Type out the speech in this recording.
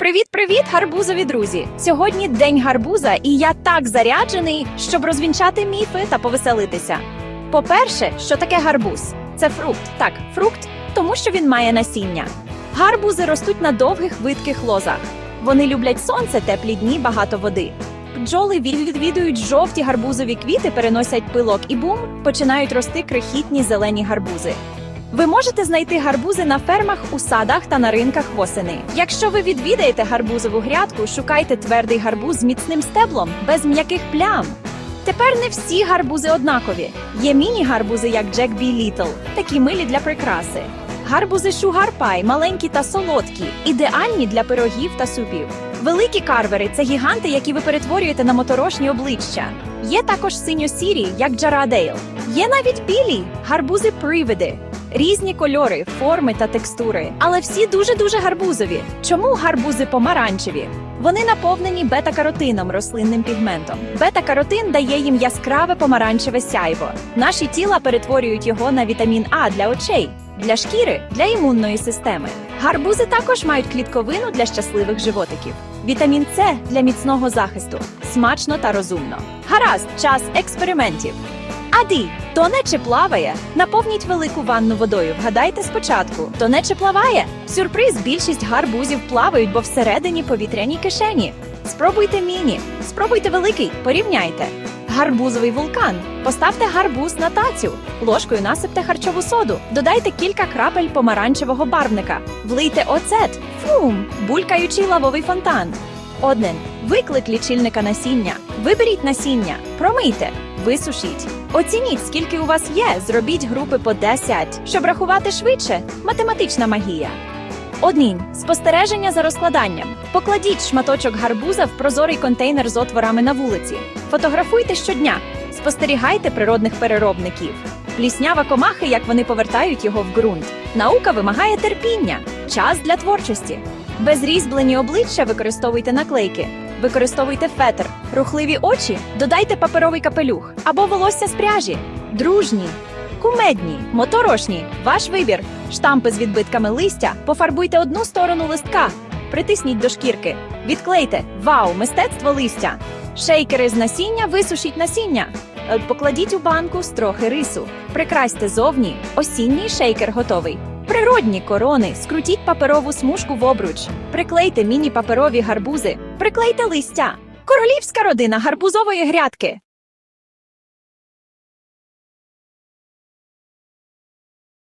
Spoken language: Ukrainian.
Привіт-привіт, гарбузові друзі! Сьогодні день гарбуза, і я так заряджений, щоб розвінчати міфи та повеселитися. По-перше, що таке гарбуз? Це фрукт. Так, фрукт, тому що він має насіння. Гарбузи ростуть на довгих видких лозах. Вони люблять сонце, теплі дні, багато води. Бджоли відвідують жовті гарбузові квіти, переносять пилок і бум, починають рости крихітні зелені гарбузи. Ви можете знайти гарбузи на фермах, у садах та на ринках восени. Якщо ви відвідаєте гарбузову грядку, шукайте твердий гарбуз з міцним стеблом, без м'яких плям. Тепер не всі гарбузи однакові. Є міні-гарбузи, як Jack B. Little, такі милі для прикраси. Гарбузи Sugar Pie, маленькі та солодкі, ідеальні для пирогів та супів. Великі карвери це гіганти, які ви перетворюєте на моторошні обличчя. Є також синьо-сірі, як Джарадейл. Є навіть білі гарбузи привиди. Різні кольори, форми та текстури, але всі дуже дуже гарбузові. Чому гарбузи помаранчеві? Вони наповнені бета-каротином, рослинним пігментом. Бета-каротин дає їм яскраве помаранчеве сяйво. Наші тіла перетворюють його на вітамін А для очей, для шкіри, для імунної системи. Гарбузи також мають клітковину для щасливих животиків. Вітамін С для міцного захисту, смачно та розумно. Гаразд, час експериментів. Аді, тоне чи плаває? Наповніть велику ванну водою. Вгадайте спочатку. Тоне чи плаває? Сюрприз, більшість гарбузів плавають, бо всередині повітряні кишені. Спробуйте міні, спробуйте великий, порівняйте. Гарбузовий вулкан. Поставте гарбуз на тацю. Ложкою насипте харчову соду. Додайте кілька крапель помаранчевого барвника. Влийте оцет. Фум! Булькаючий лавовий фонтан. Один. Виклик лічильника насіння. Виберіть насіння, промийте, висушіть. Оцініть, скільки у вас є. Зробіть групи по 10. Щоб рахувати швидше. Математична магія. Один. Спостереження за розкладанням. Покладіть шматочок гарбуза в прозорий контейнер з отворами на вулиці. Фотографуйте щодня. Спостерігайте природних переробників. Пліснява комахи, як вони повертають його в ґрунт. Наука вимагає терпіння, час для творчості. Без різьблені обличчя використовуйте наклейки. Використовуйте фетр, рухливі очі, додайте паперовий капелюх або волосся з пряжі. Дружні, кумедні, моторошні. Ваш вибір. Штампи з відбитками листя. Пофарбуйте одну сторону листка. Притисніть до шкірки. Відклейте. Вау, мистецтво листя. Шейкери з насіння, висушіть насіння. Е, Покладіть у банку з трохи рису. Прикрасьте зовні. Осінній шейкер готовий. Природні корони, скрутіть паперову смужку в обруч, приклейте міні-паперові гарбузи, приклейте листя. Королівська родина гарбузової грядки.